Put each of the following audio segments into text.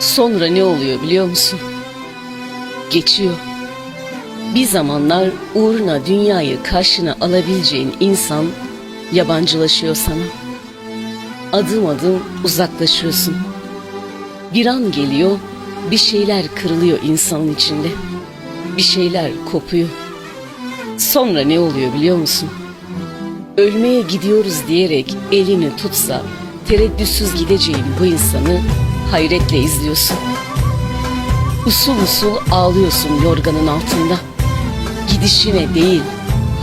Sonra ne oluyor biliyor musun? Geçiyor. Bir zamanlar uğruna dünyayı karşına alabileceğin insan yabancılaşıyor sana. Adım adım uzaklaşıyorsun. Bir an geliyor, bir şeyler kırılıyor insanın içinde. Bir şeyler kopuyor. Sonra ne oluyor biliyor musun? Ölmeye gidiyoruz diyerek elini tutsa tereddütsüz gideceğin bu insanı hayretle izliyorsun. Usul usul ağlıyorsun yorganın altında. Gidişine değil,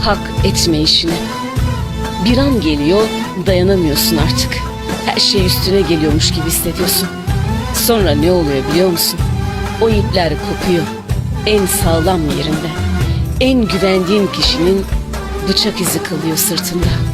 hak etme işine. Bir an geliyor, dayanamıyorsun artık. Her şey üstüne geliyormuş gibi hissediyorsun. Sonra ne oluyor biliyor musun? O ipler kopuyor. En sağlam yerinde. En güvendiğin kişinin bıçak izi kalıyor sırtında.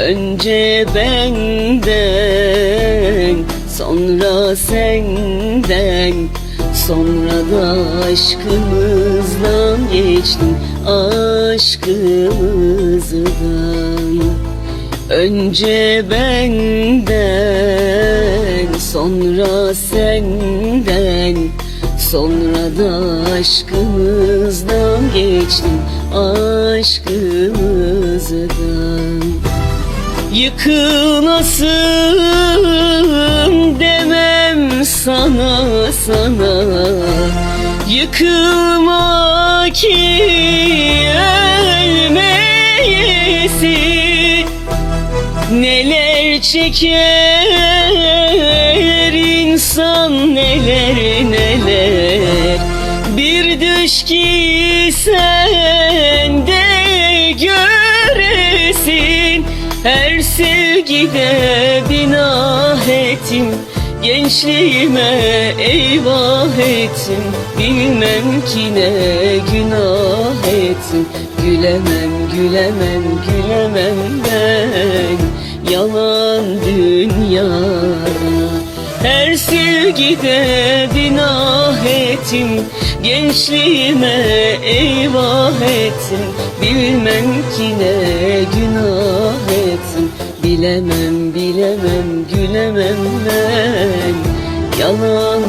Önce benden sonra senden. Sonra da aşkımızdan geçtin aşkımızdan. Önce benden sonra senden. Sonra da aşkımızdan geçtin aşkımızdan Yıkılasın demem sana sana. Yıkılma ki ölmeyesin Neler çeker insan neler neler. Bir düş ki sen de göresin Her sevgide binah ettim Gençliğime eyvah ettim Bilmem ki ne günah ettim Gülemem gülemem gülemem ben. Yalan dünyana Her sevgide binah ettim Gençliğime eyvah ettim Bilmem ki ne günah ettim Bilemem bilemem gülemem ben. Yalan